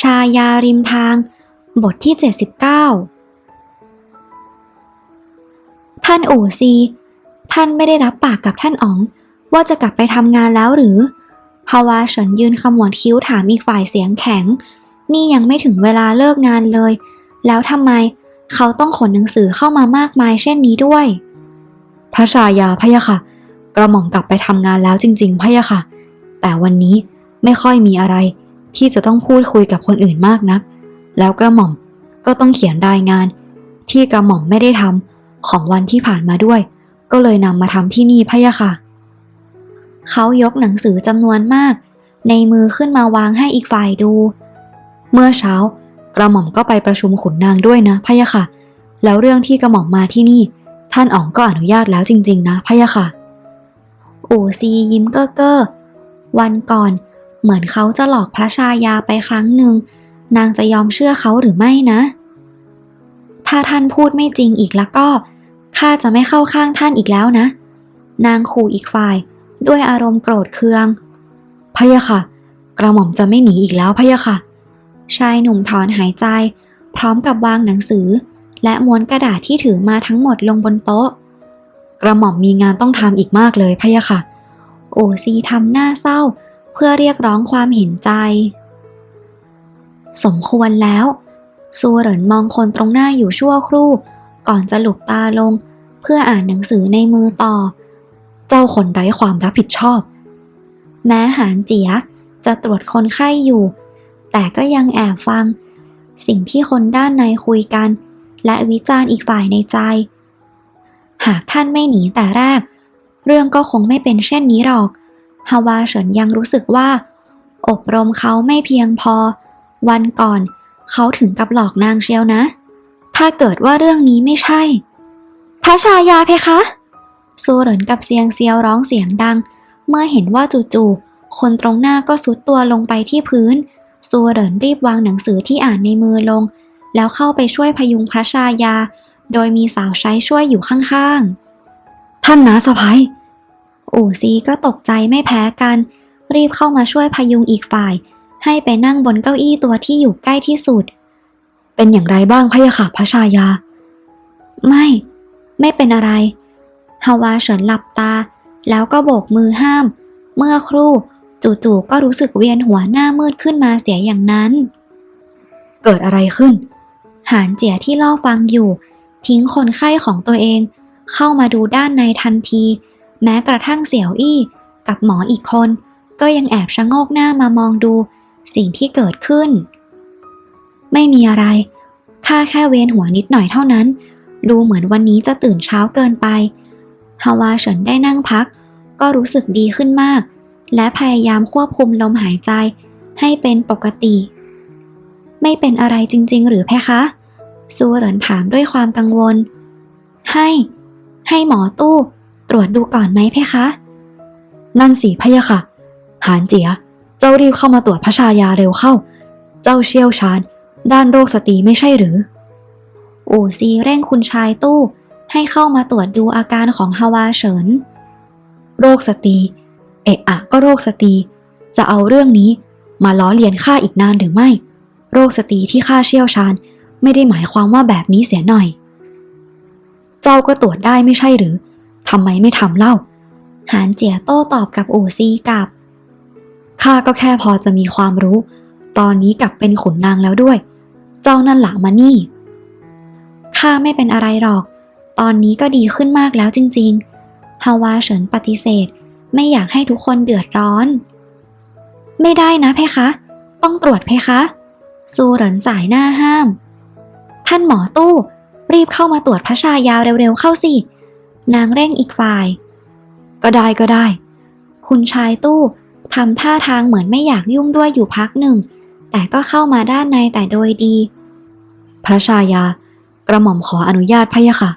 ชายาริมทาง บทที่ 79 ท่านอู่ซี ท่านไม่ได้รับปากกับท่านอ๋อง ว่าจะกลับไปทำงานแล้วหรือฮาวาเฉินยืนขมวดคิ้วถามอีกฝ่ายเสียงแข็ง นี่ยังไม่ถึงเวลาเลิกงานเลย แล้วทำไมเขาต้องขนหนังสือเข้ามามากมายเช่นนี้ด้วย พระชายาพะยะค่ะ กระหม่อมกลับไปทำงานแล้วจริง ๆพะยะค่ะ แต่วันนี้ไม่ค่อยมีอะไร ที่จะต้องพูดคุยกับคนอื่นมากนัก แล้วกระหม่อมก็ต้องเขียนรายงาน ที่กระหม่อมไม่ได้ทำของวันที่ผ่านมาด้วย ก็เลยนำมาทำที่นี่พะยะค่ะ เขายกหนังสือจำนวนมาก ในมือขึ้นมาวางให้อีกฝ่ายดู เมื่อเช้ากระหม่อมก็ไปประชุมขุนนางด้วยนะพะยะค่ะ แล้วเรื่องที่กระหม่อมมาที่นี่ ท่านอ๋องก็อนุญาตแล้วจริง ๆ นะพะยะค่ะ อู่ซียิ้มเก้อเก้อวันก่อน เหมือนเขาจะหลอกพระชายาไปครั้งหนึ่ง นางจะยอมเชื่อเขาหรือไม่นะ ถ้าท่านพูดไม่จริงอีกแล้วก็ ข้าจะไม่เข้าข้างท่านอีกแล้วนะ นางขู่อีกฝ่าย ด้วยอารมณ์โกรธเคือง พะยะค่ะ กระหม่อมจะไม่หนีอีกแล้วพะยะค่ะ ชายหนุ่มถอนหายใจ พร้อมกับวางหนังสือ และม้วนกระดาษที่ถือมาทั้งหมดลงบนโต๊ะ กระหม่อมมีงานต้องทำอีกมากเลยพะยะค่ะ โอซีทำหน้าเศร้า พื่อเรียกร้องความเห็นใจ สมควรแล้ว ซูเหรินมองคนตรงหน้าอยู่ชั่วครู่ ก่อนจะหลุบตาลง เพื่ออ่านหนังสือในมือต่อ เจ้าคนไร้ความรับผิดชอบ แม้หานเจียจะตรวจคนไข้อยู่ แต่ก็ยังแอบฟัง สิ่งที่คนด้านในคุยกัน และวิจารณ์อีกฝ่ายในใจ หากท่านไม่หนีแต่แรก เรื่องก็คงไม่เป็นเช่นนี้หรอก ฮาวาเฉินยังรู้สึกว่า อบรมเขาไม่เพียงพอ วันก่อนเขาถึงกับหลอกนางเชียวนะ ถ้าเกิดว่าเรื่องนี้ไม่ใช่ พระชายาเพคะซูเหรินกับเซียงเซียวร้องเสียงดัง เมื่อเห็นว่าจู่ๆคนตรงหน้าก็สุดตัวลงไปที่พื้นซูเหรินรีบวางหนังสือที่อ่านในมือลง แล้วเข้าไปช่วยพยุงพระชายา โดยมีสาวใช้ช่วยอยู่ข้างๆ ท่านนาสะพ้ย อู่ซีก็ตกใจไม่แพ้กัน รีบเข้ามาช่วยพยุงอีกฝ่าย ให้ไปนั่งบนเก้าอี้ตัวที่อยู่ใกล้ที่สุด เป็นอย่างไรบ้างพะยะค่ะพระชายา ไม่ ไม่เป็นอะไรฮาวาเฉินหลับตา แล้วก็โบกมือห้าม เมื่อครู่จู่ๆก็รู้สึกเวียนหัวหน้ามืดขึ้นมาเสียอย่างนั้น เกิดอะไรขึ้น หานเจียที่ล่อฟังอยู่ ทิ้งคนไข้ของตัวเอง เข้ามาดูด้านในทันที แม้กระทั่งเสี่ยวอี้กับหมออีกคน ก็ยังแอบชะโงกหน้ามามองดูสิ่งที่เกิดขึ้น ไม่มีอะไร ข้าแค่เวียนหัวนิดหน่อยเท่านั้น ดูเหมือนวันนี้จะตื่นเช้าเกินไป ฮาวาเฉินได้นั่งพัก ก็รู้สึกดีขึ้นมาก และพยายามควบคุมลมหายใจให้เป็นปกติ ไม่เป็นอะไรจริง ๆ หรือเพคะ ซูเหรินถามด้วยความกังวล ให้ ให้หมอตู้ ตรวจดูก่อนไหมเพคะ นั่นสิพะยะค่ะ หานเจีย เจ้ารีบเข้ามาตรวจพระชายาเร็วเข้า เจ้าเชี่ยวชาญ ด้านโรคสตรีไม่ใช่หรือ อู่ซีเร่งคุณชายตู้ให้เข้ามาตรวจดูอาการของฮาวาเฉิน โรคสตรี เอะอะก็โรคสตรี จะเอาเรื่องนี้มาล้อเลียนข้าอีกนานหรือไม่ โรคสตรีที่ข้าเชี่ยวชาญ ไม่ได้หมายความว่าแบบนี้เสียหน่อย เจ้าก็ตรวจได้ไม่ใช่หรือ ทำไมไม่ทำเล่า หานเจียโต้ตอบกับอู่ซีกับ ข้าก็แค่พอจะมีความรู้ ตอนนี้กลับเป็นขุนนางแล้วด้วย เจ้านั่นหละมานี่ ข้าไม่เป็นอะไรหรอก ตอนนี้ก็ดีขึ้นมากแล้วจริงๆ ฮาวาเฉินปฏิเสธ ไม่อยากให้ทุกคนเดือดร้อน ไม่ได้นะเพคะ ต้องตรวจเพคะ ซูเหรินสายหน้าห้าม ท่านหมอตู้ รีบเข้ามาตรวจพระชายาเร็วๆเข้าสิ นางเร่งอีกฝ่าย ก็ได้ก็ได้ คุณชายตู้ทำท่าทางเหมือนไม่อยากยุ่งด้วยอยู่พักหนึ่ง แต่ก็เข้ามาด้านในแต่โดยดี พระชายากระหม่อมขออนุญาตพะยะค่ะ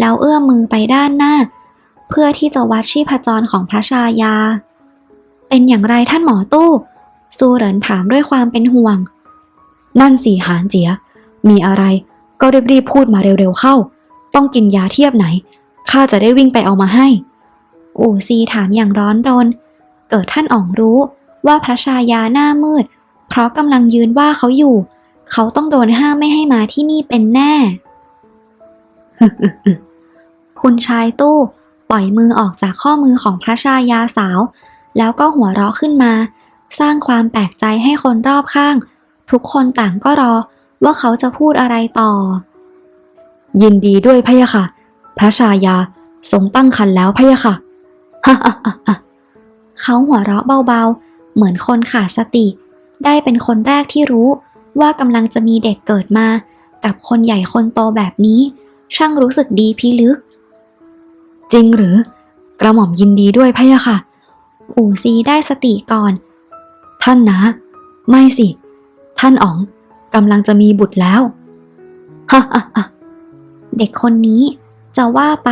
แล้วเอื้อมมือไปด้านหน้า เพื่อที่จะวัดชีพจรของพระชายา เป็นอย่างไรท่านหมอตู้ซูเหรินถามด้วยความเป็นห่วง นั่นสีหานเจีย มีอะไรก็รีบๆพูดมาเร็วๆเข้า ต้องกินยาเทียบไหน ข้าจะได้วิ่งไปเอามาให้ อู่ซีถามอย่างร้อนรน เกิดท่านอ๋องรู้ว่าพระชายาหน้ามืด เพราะกำลังยืนว่าเขาอยู่ เขาต้องโดนห้ามไม่ให้มาที่นี่เป็นแน่ คุณชายตู้ปล่อยมือออกจากข้อมือของพระชายาสาว แล้วก็หัวเราะขึ้นมา สร้างความแปลกใจให้คนรอบข้าง ทุกคนต่างก็รอว่าเขาจะพูดอะไรต่อ ยินดีด้วยพะยะค่ะ พระชายาทรงตั้งคันแล้วพะยะค่ะฮ่าฮ่าฮ่าเขาหัวเราะเบาๆ เหมือนคนขาดสติ ได้เป็นคนแรกที่รู้ว่ากำลังจะมีเด็กเกิดมา กับคนใหญ่คนโตแบบนี้ ช่างรู้สึกดีพิลึก จริงหรือ กระหม่อมยินดีด้วยพะยะค่ะ อู่ซีได้สติก่อน ท่านนะ ไม่สิ ท่านอ๋องกำลังจะมีบุตรแล้วฮ่าฮ่าเด็กคนนี้ จะว่าไป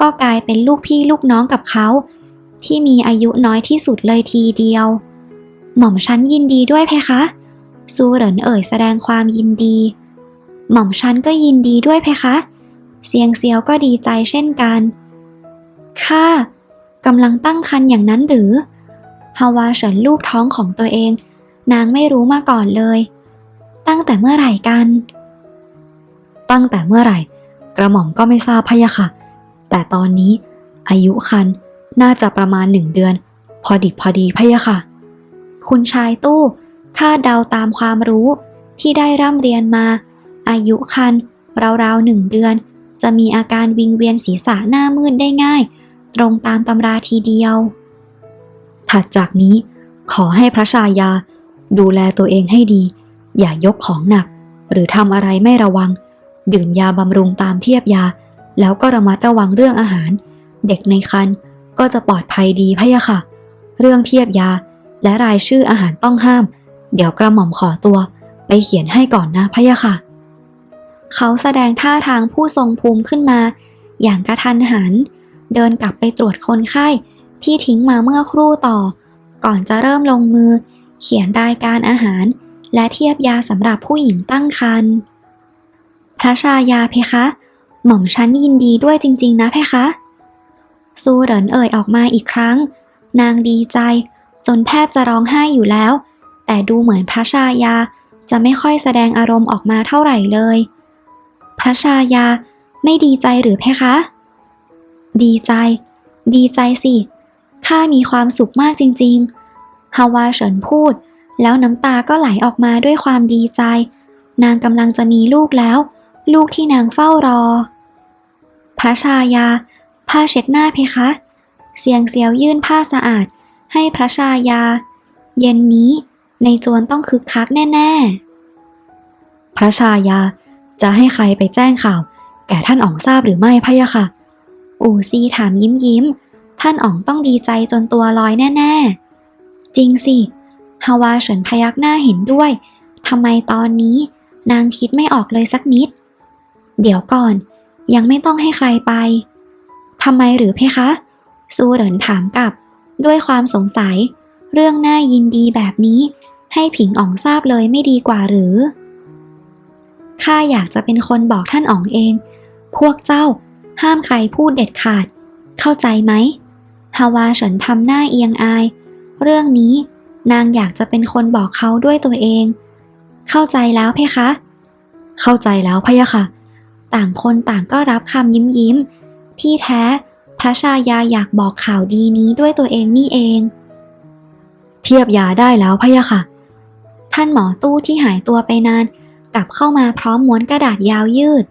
ก็กลายเป็นลูกพี่ลูกน้องกับเขา ที่มีอายุน้อยที่สุดเลยทีเดียว หม่อมฉันยินดีด้วยเพคะ ซูเหรินเอ่ยแสดงความยินดี หม่อมฉันก็ยินดีด้วยเพคะ เซียงเซียวก็ดีใจเช่นกันข้ากำลังตั้งครรภ์อย่างนั้นหรือฮาวาเฉินลูกท้องของตัวเอง นางไม่รู้มาก่อนเลย ตั้งแต่เมื่อไหร่กัน ตั้งแต่เมื่อไหร่ ระหม่อมก็ไม่ทราบพะยะค่ะ แต่ตอนนี้อายุคันน่าจะประมาณหนึ่งเดือน พอดิบพอดีพะยะค่ะ คุณชายตู้คาดเดาตามความรู้ที่ได้ร่ำเรียนมา อายุคันราวๆหนึ่งเดือน จะมีอาการวิงเวียนศีรษะหน้ามืดได้ง่าย ตรงตามตำราทีเดียว ถัดจากนี้ขอให้พระชายา ดูแลตัวเองให้ดี อย่ายกของหนัก หรือทำอะไรไม่ระวัง ดื่มยาบำรุงตามเทียบยา แล้วก็ระมัดระวังเรื่องอาหาร เด็กในครรภ์ก็จะปลอดภัยดีพะยะค่ะ เรื่องเทียบยา และรายชื่ออาหารต้องห้าม เดี๋ยวกระหม่อมขอตัว ไปเขียนให้ก่อนนะพะยะค่ะ เขาแสดงท่าทางผู้ทรงภูมิขึ้นมา อย่างกระทันหัน เดินกลับไปตรวจคนไข้ที่ทิ้งมาเมื่อครู่ต่อ ก่อนจะเริ่มลงมือ เขียนรายการอาหาร และเทียบยาสำหรับผู้หญิงตั้งครรภ์ พระชายาเพคะ หม่อมฉันยินดีด้วยจริง ๆ นะเพคะ ซูเหรินเอ่ยออกมาอีกครั้ง นางดีใจ จนแทบจะร้องไห้อยู่แล้ว แต่ดูเหมือนพระชายาจะไม่ค่อยแสดงอารมณ์ออกมาเท่าไหร่เลย พระชายาไม่ดีใจหรือเพคะ ดีใจ ดีใจสิ ข้ามีความสุขมากจริง ๆ ฮาวาเฉินพูด แล้วน้ำตาก็ไหลออกมาด้วยความดีใจ นางกำลังจะมีลูกแล้ว ลูกที่นางเฝ้ารอ พระชายา ผ้าเช็ดหน้าเพคะ เสียงเสียวยื่นผ้าสะอาด ให้พระชายา เย็นนี้ในจวนต้องคึกคักแน่ ๆ พระชายาจะให้ใครไปแจ้งข่าว แก่ท่านอ๋องทราบหรือไม่พะยะค่ะ อู่ซีถามยิ้มยิ้ม ท่านอ๋องต้องดีใจจนตัวลอยแน่ ๆ จริงสิ ฮาวาเฉินพยักหน้าเห็นด้วย ทำไมตอนนี้นางคิดไม่ออกเลยสักนิด เดี๋ยวก่อน ยังไม่ต้องให้ใครไปทำไมหรือเพคะ ซูเหรินถามกลับ ด้วยความสงสัย เรื่องน่ายินดีแบบนี้ ให้ผิงอ๋องทราบเลยไม่ดีกว่าหรือ ข้าอยากจะเป็นคนบอกท่านอ๋องเอง พวกเจ้า ห้ามใครพูดเด็ดขาด เข้าใจไหมฮาวาเฉินทำหน้าเอียงอาย เรื่องนี้นางอยากจะเป็นคนบอกเขาด้วยตัวเอง เข้าใจแล้วเพคะ เข้าใจแล้วพะยะค่ะ ต่างคนต่างก็รับคำยิ้มยิ้ม ที่แท้ พระชายาอยากบอกข่าวดีนี้ด้วยตัวเองนี่เอง เทียบยาได้แล้วพะยะค่ะ ท่านหมอตู้ที่หายตัวไปนาน กลับเข้ามาพร้อมม้วนกระดาษยาวยืด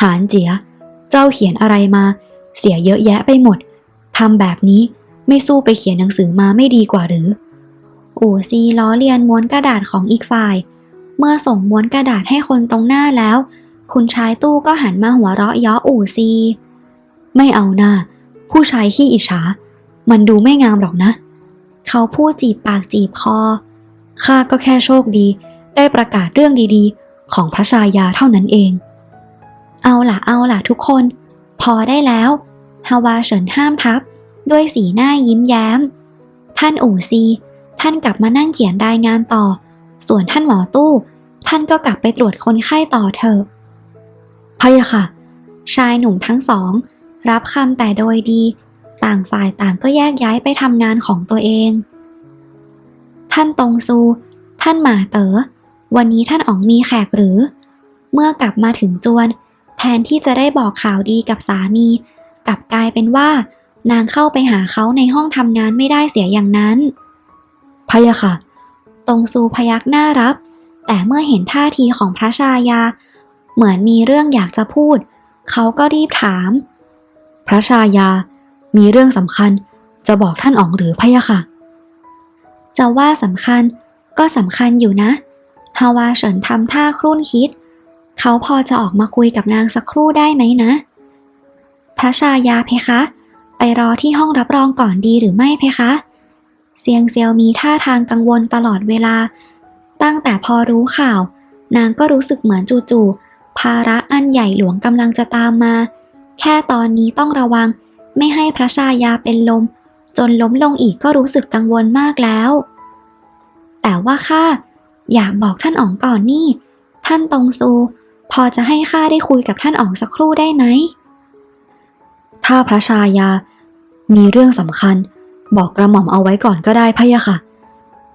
หานเจีย เจ้าเขียนอะไรมา เสียเยอะแยะไปหมดทำแบบนี้ไม่สู้ไปเขียนหนังสือมาไม่ดีกว่าหรือ อู่ซีล้อเลียนม้วนกระดาษของอีกฝ่าย เมื่อส่งม้วนกระดาษให้คนตรงหน้าแล้ว คุณชายตู้ก็หันมาหัวเราะย้ออู่ซี ไม่เอาหน้าผู้ชายขี้อิจฉา มันดูไม่งามหรอกนะ เขาพูดจีบปากจีบคอ ข้าก็แค่โชคดี ได้ประกาศเรื่องดีๆ ของพระชายาเท่านั้นเอง เอาล่ะเอาล่ะทุกคน พอได้แล้วฮาวาเฉินห้ามทับ ด้วยสีหน้ายิ้มแย้ม ท่านอู่ซี ท่านกลับมานั่งเขียนรายงานต่อ ส่วนท่านหมอตู้ ท่านก็กลับไปตรวจคนไข้ต่อเถอะ พะยะค่ะ ชายหนุ่มทั้งสอง รับคำแต่โดยดี ต่างฝ่ายต่างก็แยกย้ายไปทำงานของตัวเอง ท่านตงซู ท่านหมาเต๋อวันนี้ท่านอ๋องมีแขกหรือ เมื่อกลับมาถึงจวน แทนที่จะได้บอกข่าวดีกับสามี กลับกลายเป็นว่า นางเข้าไปหาเขาในห้องทำงานไม่ได้เสียอย่างนั้นพะยะค่ะตรงซูพยักหน้ารับ แต่เมื่อเห็นท่าทีของพระชายา เหมือนมีเรื่องอยากจะพูด เขาก็รีบถาม พระชายา มีเรื่องสำคัญจะบอกท่านอ๋องหรือพะยะค่ะ จะว่าสำคัญก็สำคัญอยู่นะ ฮาวาเฉินทำท่าครุ่นคิด เขาพอจะออกมาคุยกับนางสักครู่ได้ไหมนะ พระชายาเพคะ ไปรอที่ห้องรับรองก่อนดีหรือไม่เพคะเซียงเซียวมีท่าทางกังวลตลอดเวลา ตั้งแต่พอรู้ข่าว นางก็รู้สึกเหมือนจู่ๆ ภาระอันใหญ่หลวงกำลังจะตามมา แค่ตอนนี้ต้องระวัง ไม่ให้พระชายาเป็นลม จนล้มลงอีกก็รู้สึกกังวลมากแล้ว แต่ว่าข้าอยากบอกท่านอ๋องก่อนนี่ ท่านตรงซู พอจะให้ข้าได้คุยกับท่านอ๋องสักครู่ได้ไหม ถ้าพระชายา มีเรื่องสำคัญ บอกกระหม่อมเอาไว้ก่อนก็ได้พะยะค่ะ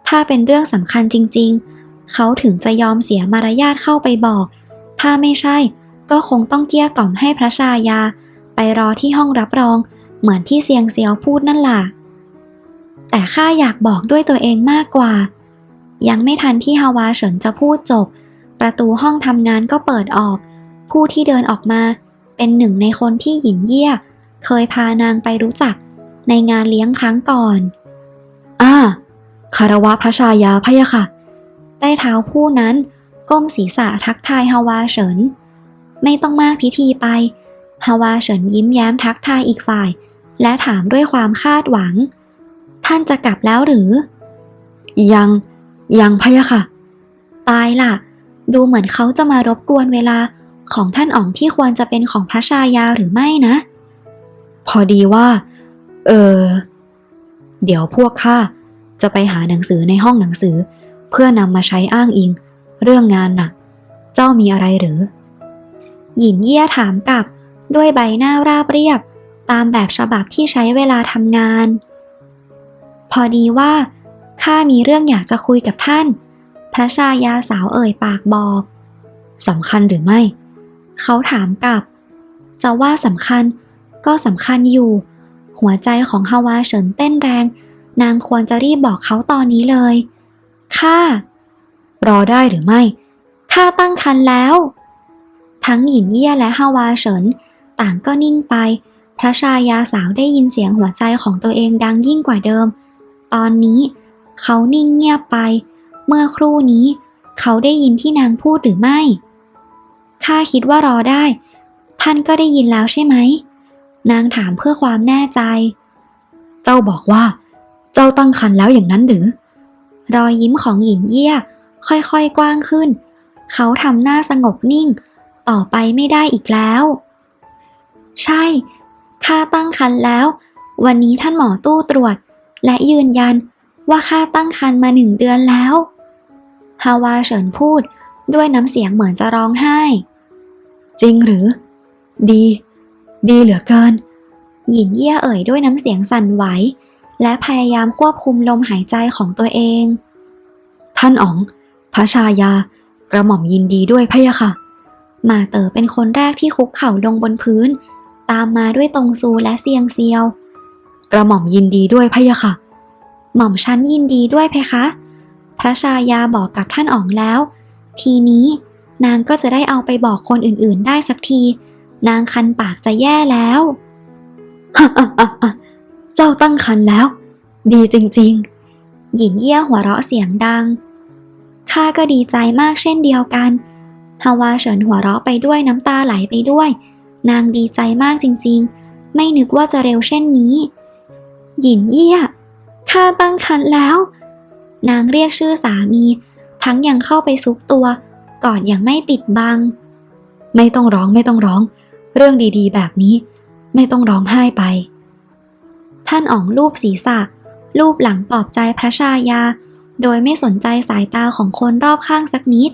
ถ้าเป็นเรื่องสำคัญจริง ๆ เขาถึงจะยอมเสียมารยาทเข้าไปบอก ถ้าไม่ใช่ ก็คงต้องเกี้ยกล่อมให้พระชายา ไปรอที่ห้องรับรอง เหมือนที่เซียงเซียวพูดนั่นล่ะ แต่ข้าอยากบอกด้วยตัวเองมากกว่า ยังไม่ทันที่ฮาวาเฉินจะพูดจบ ประตูห้องทำงานก็เปิดออก ผู้ที่เดินออกมา เป็นหนึ่งในคนที่หยินเยี่ย เคยพานางไปรู้จักในงานเลี้ยงครั้งก่อนอ่าคารวะพระชายาพะยะค่ะ ใต้เท้าผู้นั้น ก้มศีรษะทักทายฮาวาเฉิน ไม่ต้องมากพิธีไป ฮาวาเฉินยิ้มแย้มทักทายอีกฝ่าย และถามด้วยความคาดหวัง ท่านจะกลับแล้วหรือ ยังยังพะยะค่ะ ตายล่ะ ดูเหมือนเขาจะมารบกวนเวลาของท่านอ๋องที่ควรจะเป็นของพระชายาหรือไม่นะ พอดีว่า เออ เดี๋ยวพวกข้าจะไปหาหนังสือในห้องหนังสือ เพื่อนำมาใช้อ้างอิง เรื่องงานน่ะเจ้ามีอะไรหรือหยินเยี่ยถามกลับด้วยใบหน้าราบเรียบ ตามแบบฉบับที่ใช้เวลาทำงาน พอดีว่าข้ามีเรื่องอยากจะคุยกับท่าน พระชายาสาวเอ่ยปากบอกสำคัญหรือไม่ เขาถามกลับ จะว่าสำคัญก็สำคัญอยู่ หัวใจของฮาวาเฉินเต้นแรง นางควรจะรีบบอกเขาตอนนี้เลย ข้า รอได้หรือไม่ ข้าตั้งครรภ์แล้ว ทั้งหยินเยี่ยและฮาวาเฉิน ต่างก็นิ่งไป พระชายาสาวได้ยินเสียงหัวใจของตัวเองดังยิ่งกว่าเดิม ตอนนี้เขานิ่งเงียบไป เมื่อครู่นี้ เขาได้ยินที่นางพูดหรือไม่ ข้าคิดว่ารอได้ ท่านก็ได้ยินแล้วใช่ไหม นางถามเพื่อความแน่ใจ เจ้าบอกว่า เจ้าตั้งครรภ์แล้วอย่างนั้นหรือ รอยยิ้มของหญิงเยี่ย ค่อยๆกว้างขึ้น เขาทำหน้าสงบนิ่ง ต่อไปไม่ได้อีกแล้ว ใช่ ข้าตั้งครรภ์แล้ว วันนี้ท่านหมอตู้ตรวจ และยืนยันว่าข้าตั้งครรภ์มาหนึ่งเดือนแล้ว ฮาวาเฉินพูดด้วยน้ำเสียงเหมือนจะร้องไห้ จริงหรือ ดี ดีเหลือเกิน หยินเยี่ยเอ่ยด้วยน้ำเสียงสั่นไหว และพยายามควบคุมลมหายใจของตัวเอง ท่านอ๋อง พระชายากระหม่อมยินดีด้วยพะยะค่ะ มาเต๋อเป็นคนแรกที่คุกเข่าลงบนพื้น ตามมาด้วยตรงซูและเซียงเซียว กระหม่อมยินดีด้วยพะยะค่ะ หม่อมชั้นยินดีด้วยเพคะ พระชายาบอกกับท่านอ๋องแล้ว ทีนี้นางก็จะได้เอาไปบอกคนอื่นๆ ได้สักที นางคันปากจะแย่แล้วเจ้าตั้งคันแล้ว ดีจริงๆ หญิงเยี่ยหัวเราะเสียงดัง ข้าก็ดีใจมากเช่นเดียวกันฮาวาเฉินหัวเราะไปด้วยน้ำตาไหลไปด้วย นางดีใจมากจริงๆ ไม่นึกว่าจะเร็วเช่นนี้ หยินเยี่ยข้าตั้งครรภ์แล้ว นางเรียกชื่อสามี ทั้งยังเข้าไปซุกตัวก่อนยังไม่ปิดบัง ไม่ต้องร้องไม่ต้องร้อง เรื่องดีๆ แบบนี้ ไม่ต้องร้องไห้ไป ท่านอ๋องรูปศีรษะรูปหลังปลอบใจพระชายา โดยไม่สนใจสายตาของคนรอบข้างสักนิด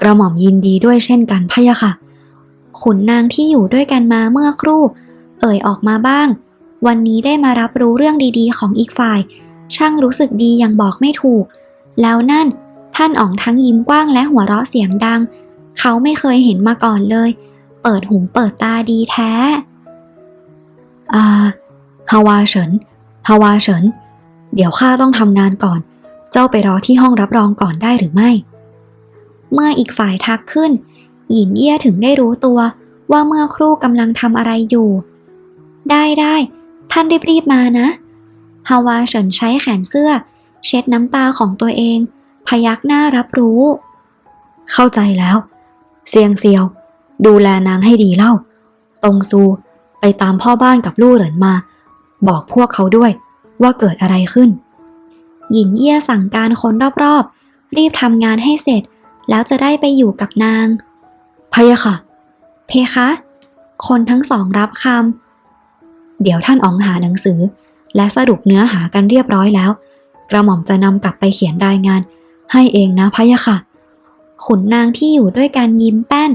กระหม่อมยินดีด้วยเช่นกันพะยะค่ะ ขุนนางที่อยู่ด้วยกันมาเมื่อครู่ เอ่ยออกมาบ้าง วันนี้ได้มารับรู้เรื่องดีๆ ของอีกฝ่าย ช่างรู้สึกดีอย่างบอกไม่ถูก แล้วนั่นท่านอ๋องทั้งยิ้มกว้างและหัวเราะเสียงดัง เขาไม่เคยเห็นมาก่อนเลย เปิดหูเปิดตาดีแท้ อ่าฮาวาเฉินฮาวาเฉิน เดี๋ยวข้าต้องทำงานก่อน เจ้าไปรอที่ห้องรับรองก่อนได้หรือไม่ เมื่ออีกฝ่ายทักขึ้น หญินเอี้ยถึงได้รู้ตัวว่าเมื่อครู่กำลังทำอะไรอยู่ ได้ได้ท่านรีบๆมานะฮาวาเฉินใช้แขนเสื้อ เช็ดน้ำตาของตัวเอง พยักหน้ารับรู้ เข้าใจแล้ว เซียงเซียว ดูแลนางให้ดีเล่า ตรงซูไปตามพ่อบ้านกับลู่เหรินมา บอกพวกเขาด้วยว่าเกิดอะไรขึ้น หญิงเอี้ยสั่งการคนรอบๆ รีบทำงานให้เสร็จ แล้วจะได้ไปอยู่กับนางพะยะค่ะ เพคะ คนทั้งสองรับคำเดี๋ยวท่านอ๋องหาหนังสือ และสรุปเนื้อหากันเรียบร้อยแล้ว กระหม่อมจะนำกลับไปเขียนรายงาน ให้เองนะพะยะค่ะ ขุนนางที่อยู่ด้วยกันยิ้มแป้น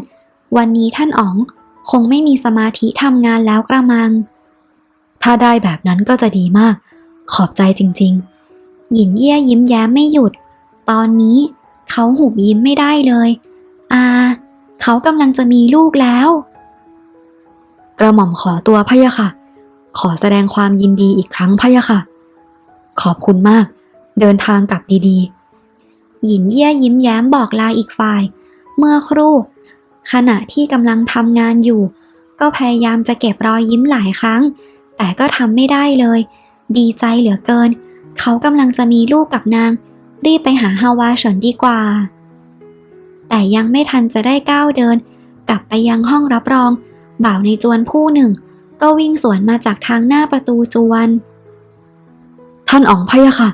วันนี้ท่านอ๋องคงไม่มีสมาธิทำงานแล้วกระมัง ถ้าได้แบบนั้นก็จะดีมาก ขอบใจจริง ๆ หยินเย่ยยิ้มแย้มไม่หยุด ตอนนี้เขาหุบยิ้มไม่ได้เลย อาเขากำลังจะมีลูกแล้ว กระหม่อมขอตัวพะยะค่ะ ขอแสดงความยินดีอีกครั้งพะยะค่ะ ขอบคุณมาก เดินทางกลับดีๆหยินเย่ยยิ้มแย้มบอกลาอีกฝ่าย เมื่อครู่ ขณะที่กำลังทำงานอยู่ ก็พยายามจะเก็บรอยยิ้มหลายครั้ง แต่ก็ทำไม่ได้เลย ดีใจเหลือเกิน เขากำลังจะมีลูกกับนาง รีบไปหาฮาวาเฉินดีกว่า แต่ยังไม่ทันจะได้ก้าวเดิน กลับไปยังห้องรับรอง บ่าวในจวนผู้หนึ่ง ก็วิ่งสวนมาจากทางหน้าประตูจวน ท่านอ๋องพะยะค่ะ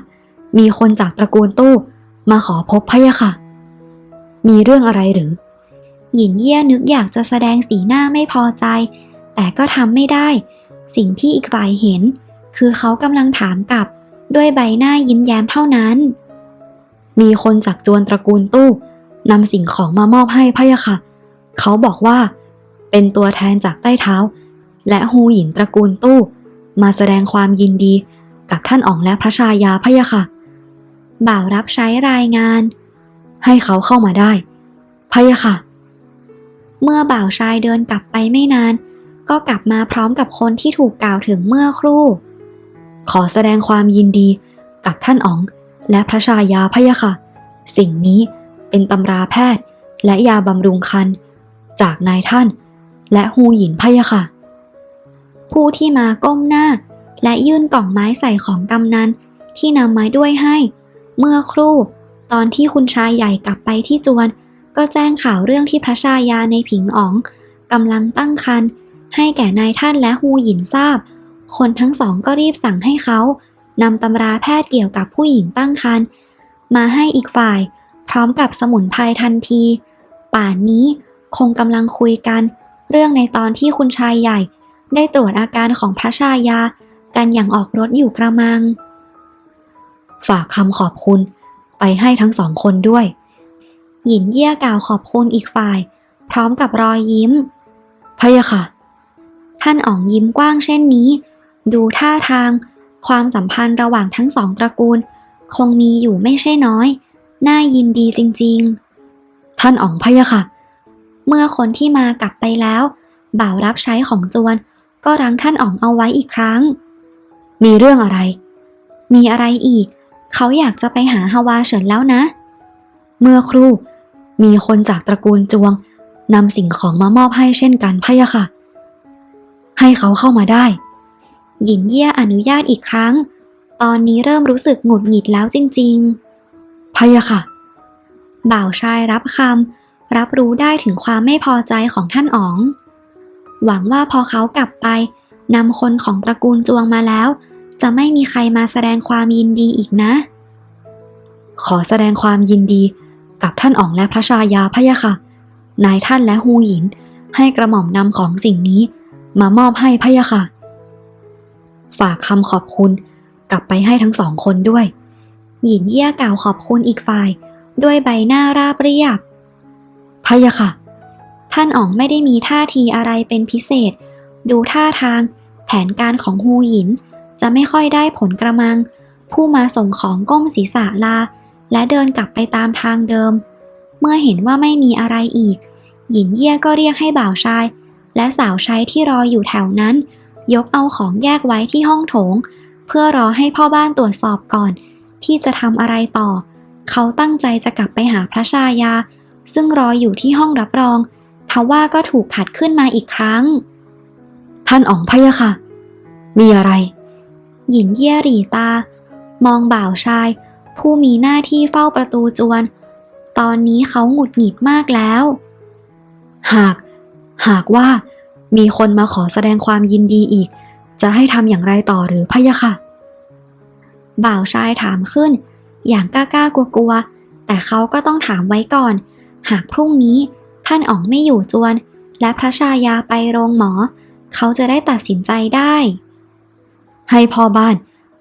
มีคนจากตระกูลตู้ มาขอพบพะยะค่ะ มีเรื่องอะไรหรือหยินเยี่ยนึกอยากจะแสดงสีหน้าไม่พอใจ แต่ก็ทำไม่ได้ สิ่งที่อีกฝ่ายเห็น คือเขากำลังถามกลับ ด้วยใบหน้ายิ้มแย้มเท่านั้น มีคนจากจวนตระกูลตู้นำสิ่งของมามอบให้พะยะค่ะ เขาบอกว่า เป็นตัวแทนจากใต้เท้า และฮูหยินตระกูลตู้ มาแสดงความยินดีกับท่านอ๋องและพระชายาพะยะค่ะ บ่าวรับใช้รายงาน ให้เขาเข้ามาได้พะยะค่ะ เมื่อบ่าวชายเดินกลับไปไม่นาน ก็กลับมาพร้อมกับคนที่ถูกกล่าวถึงเมื่อครู่ ขอแสดงความยินดีกับท่านอ๋อง และพระชายาพะยะค่ะ สิ่งนี้เป็นตำราแพทย์และยาบำรุงคันจากนายท่าน และฮูหยินพะยะค่ะ ผู้ที่มาก้มหน้า และยื่นกล่องไม้ใส่ของกำนันที่นำมาด้วยให้ เมื่อครู่ ตอนที่คุณชายใหญ่กลับไปที่จวน ก็แจ้งข่าวเรื่องที่พระชายาในผิงอ๋องกำลังตั้งครรภ์ให้แก่นายท่านและฮูหยินทราบ คนทั้งสองก็รีบสั่งให้เขานำตำราแพทย์เกี่ยวกับผู้หญิงตั้งครรภ์มาให้อีกฝ่าย พร้อมกับสมุนไพรทันที ป่านนี้คงกำลังคุยกัน เรื่องในตอนที่คุณชายใหญ่ ได้ตรวจอาการของพระชายา กันอย่างออกรถอยู่กระมัง ฝากคำขอบคุณไปให้ทั้งสองคนด้วย หยินเยี่ยกล่าวขอบคุณอีกฝ่าย พร้อมกับรอยยิ้มพะยะค่ะ ท่านอ๋องยิ้มกว้างเช่นนี้ ดูท่าทาง ความสัมพันธ์ระหว่างทั้งสองตระกูล คงมีอยู่ไม่ใช่น้อย น่ายินดีจริงๆ ท่านอ๋องพะยะค่ะ เมื่อคนที่มากลับไปแล้ว บ่าวรับใช้ของจวน ก็รั้งท่านอ๋องเอาไว้อีกครั้ง มีเรื่องอะไร มีอะไรอีก เขาอยากจะไปหาฮาวาเฉินแล้วนะ เมื่อครู่มีคนจากตระกูลจวงนำสิ่งของมามอบให้เช่นกันพะยะค่ะ ให้เขาเข้ามาได้ หญิงเยี่ยอนุญาตอีกครั้ง ตอนนี้เริ่มรู้สึกหงุดหงิดแล้วจริงๆพะยะค่ะ บ่าวชายรับคำรับรู้ได้ถึงความไม่พอใจของท่านอ๋อง หวังว่าพอเขากลับไปนำคนของตระกูลจวงมาแล้ว จะไม่มีใครมาแสดงความยินดีอีกนะ ขอแสดงความยินดีกับท่านอ๋องและพระชายาพะยะค่ะ นายท่านและฮูหยินให้กระหม่อมนำของสิ่งนี้ มามอบให้พะยะค่ะ ฝากคำขอบคุณ กลับไปให้ทั้งสองคนด้วยหยินเยี่ยกล่าวขอบคุณอีกฝ่าย ด้วยใบหน้าราบเรียบพะยะค่ะ ท่านอ๋องไม่ได้มีท่าทีอะไรเป็นพิเศษ ดูท่าทาง แผนการของฮูหยิน จะไม่ค่อยได้ผลกระมัง ผู้มาส่งของก้มศีรษะลา และเดินกลับไปตามทางเดิม เมื่อเห็นว่าไม่มีอะไรอีก หญิงเยี่ยก็เรียกให้บ่าวชาย และสาวใช้ที่รออยู่แถวนั้น ยกเอาของแยกไว้ที่ห้องโถง เพื่อรอให้พ่อบ้านตรวจสอบก่อน ที่จะทำอะไรต่อ เขาตั้งใจจะกลับไปหาพระชายา ซึ่งรออยู่ที่ห้องรับรองทว่าก็ถูกขัดขึ้นมาอีกครั้ง ท่านอ๋องพะยะค่ะ มีอะไร หญิงเยี่ยหรี่ตา มองบ่าวชาย ผู้มีหน้าที่เฝ้าประตูจวน ตอนนี้เขาหงุดหงิดมากแล้ว หาก หากว่า มีคนมาขอแสดงความยินดีอีก จะให้ทำอย่างไรต่อหรือพะยะค่ะ บ่าวชายถามขึ้น อย่างกล้ากลัวๆแต่เขาก็ต้องถามไว้ก่อน หากพรุ่งนี้ท่านอ๋องไม่อยู่จวน และพระชายาไปโรงหมอ เขาจะได้ตัดสินใจได้ ให้พ่อบ้าน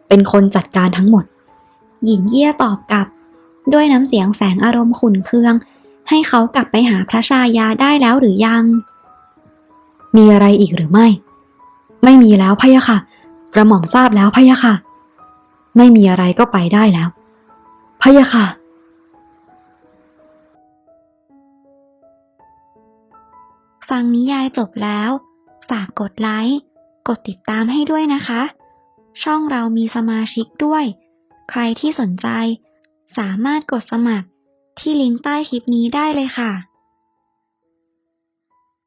เป็นคนจัดการทั้งหมด หญิงเยี่ยตอบกลับ ด้วยน้ำเสียงแฝงอารมณ์ขุนเคือง ให้เขากลับไปหาพระชายาได้แล้วหรือยัง มีอะไรอีกหรือไม่ ไม่มีแล้วพะยะค่ะ กระหม่อมทราบแล้วพะยะค่ะ ไม่มีอะไรก็ไปได้แล้วพะยะค่ะฟังนิยายจบแล้ว ฝากกดไลค์ กดติดตามให้ด้วยนะคะ ช่องเรามีสมาชิกด้วย ใครที่สนใจ สามารถกดสมัครที่ลิงก์ใต้คลิปนี้ได้เลยค่ะ